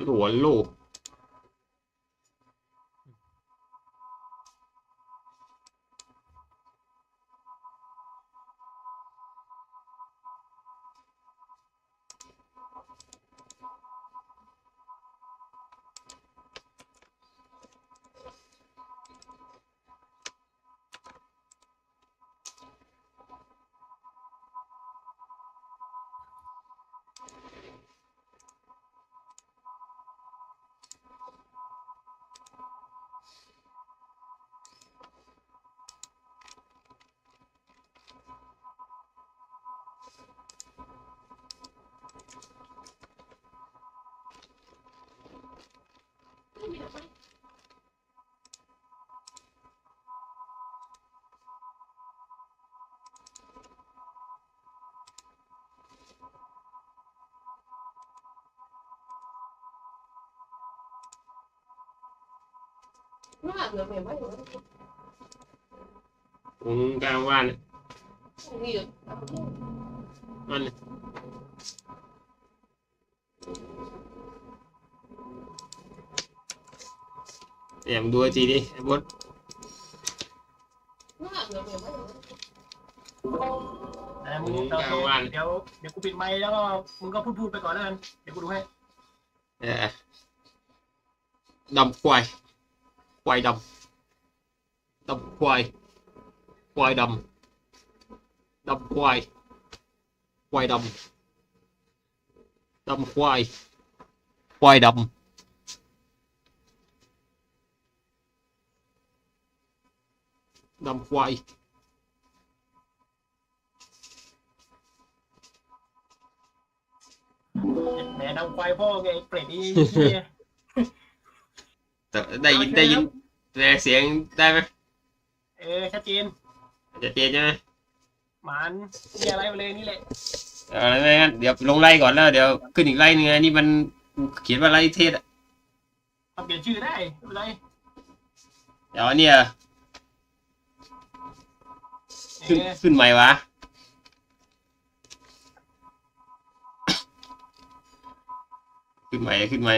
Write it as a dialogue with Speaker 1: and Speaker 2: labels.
Speaker 1: 이거 원로
Speaker 2: ว่าเหลือไม่ไหวหรอก
Speaker 1: ผมกลางว่านเนี่ย
Speaker 2: นี่
Speaker 1: มันเนี่ยแอบดูไอจีดิไอ้บด
Speaker 2: ว่าเหลือไม่ไหวหรอก
Speaker 3: แต่มึงเราโทรเดี๋ยวเดี๋ยวกูปิดไมค์แล้วก็มึงก็พูดพูดไปก่อนแล้วกันเดี๋ยวกูดูให้
Speaker 1: เออดำควาย ควายดำดำควายควายดำดำควา
Speaker 3: แหมนำไฟพ่อไงเปรตนี่
Speaker 1: แต่ได้ยินได้ยินแต่เสียงได้ไหม
Speaker 3: เออชัดเจน
Speaker 1: จะเจนใช่ไหม
Speaker 3: หมันมีอะไรไปเลยนี่แหละ
Speaker 1: เออไม่งั้นเดี๋ยวลงไล่ก่อนแล้ว เดี๋ยวขึ้นอีกไล่หนึงไงนี่มันเขียนว่าไล่เทศอะ
Speaker 3: ทำเปลี่ยนชื่อได้ไม่เป็นไร
Speaker 1: เดี๋ยวอันเนี่ย
Speaker 3: เอ
Speaker 1: ขึ้น
Speaker 3: อ
Speaker 1: ขึ้นใหม่วะขึ้นใหม่ขึ้นใหม่